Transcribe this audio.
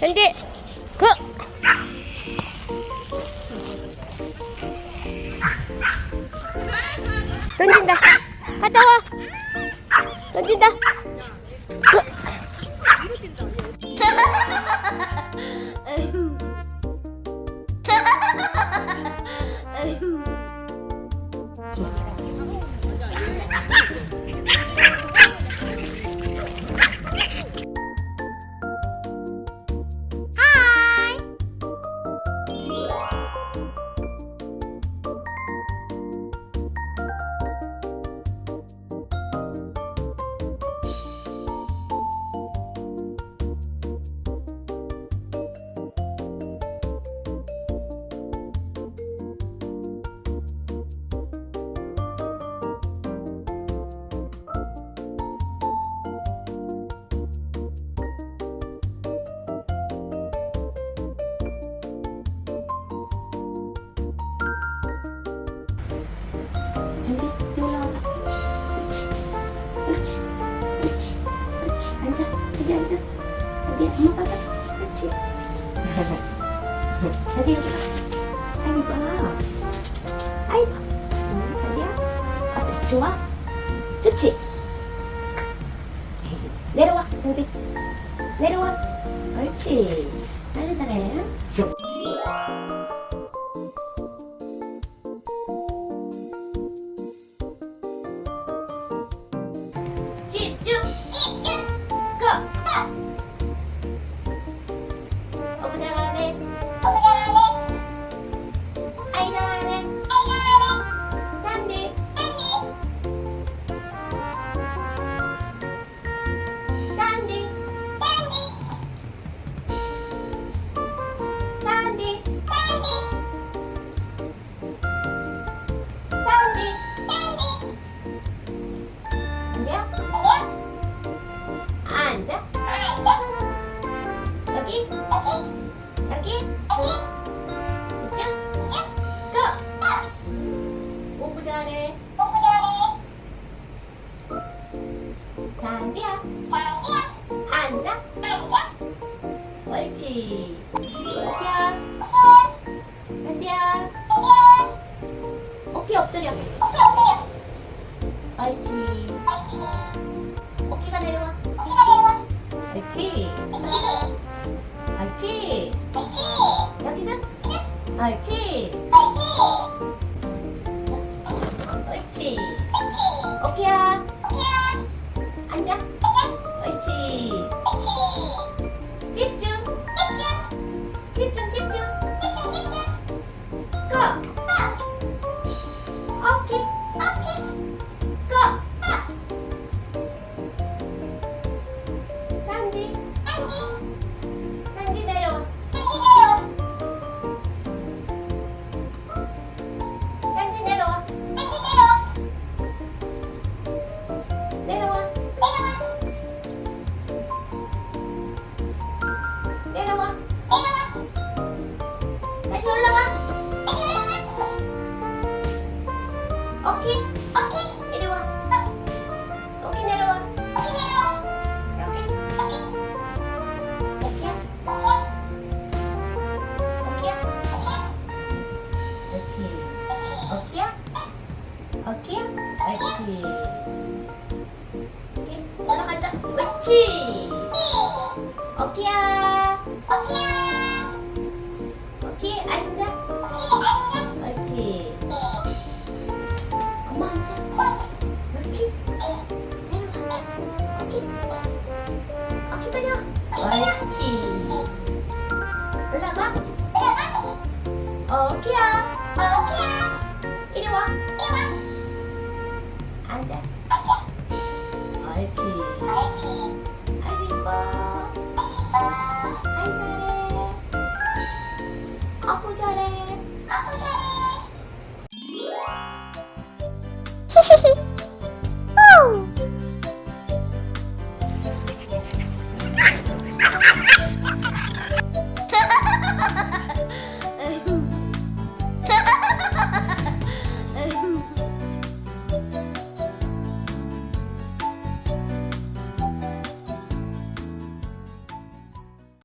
잔디 그! 던진다. 갔다 와. 던진다 엄마 봐봐 그렇지 잔디 여기 봐 아이고. 아이고. 응, 잔디야. 어때 좋아? 좋지? 내려와 잔디 내려와. 옳지. 아주 잘해. 집중 집중 고. 어 옳지. 잔디야. 잔디야. 어깨 엎드려. 옳지. 어깨가 내려와. 옳지. 옳지. 여기는? 옳지. 옳지. 어깨야. 앉아. 옳지. 오케이. 이리 와. 오케이 내려와. 여기. 오케이야. 오케이야. 옳지. 와. 옳지. 올라가. 오케이야. 이리 와. 앉아. 옳지. 아이고 이뻐.